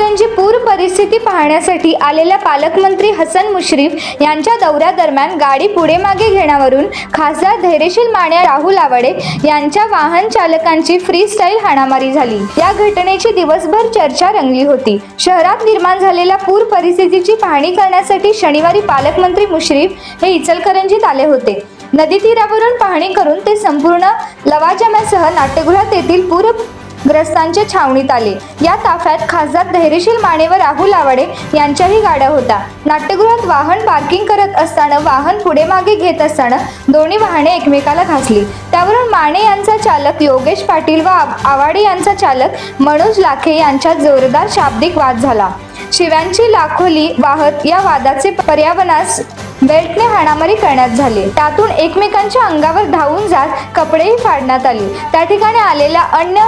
शेतकऱ्यांची पूर परिस्थिती पाहण्यासाठी आलेल्या पालकमंत्री हसन मुश्रीफ यांच्या दौऱ्यादरम्यान गाडी पुढे मागे घेण्यावरून खासदार धैर्यशील माने राहुल आवाडे यांच्या वाहन चालकांची फ्री स्टाईल हाणामारी झाली. या घटनेची दिवसभर चर्चा रंगली होती. शहरात निर्माण झालेल्या पूर परिस्थितीची पाहणी करण्यासाठी शनिवारी पालकमंत्री मुश्रीफ हे इचलकरंजीत आले होते. नदी तीरावरून पाहणी करून ते संपूर्ण लवाजम्यासह नाट्यगृहात येथील पूर ग्रस्तांच्या छावणीत आले. या ताफ्यात खासदार धैर्यशील माने व राहुल आवाडे यांच्याही गाड्या होत्या. नाट्यगृहात वाहन पार्किंग करत असताना वाहन पुढे मागे घेत असताना दोन्ही वाहने एकमेकाला घासली. त्यावरून माने यांचा चालक योगेश पाटील व आवाडे यांचा चालक मनोज लाखे यांच्यात जोरदार शाब्दिक वाद झाला. शिव्यांची लाखोली वाहत या वादाचे पर्यावरणास बेल्टने हाणामारी करण्यात झाली. त्यातून एकमेकांच्या अंगावर धावून जात कपडेही फाडण्यात आले. त्या ठिकाणी आलेल्या अन्य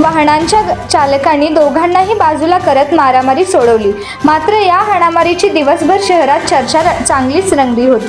वाहनांच्या चालकांनी दोघांनाही बाजूला करत मारामारी सोडवली. मात्र या हाणामारीची दिवसभर शहरात चर्चा चांगलीच रंगली होती.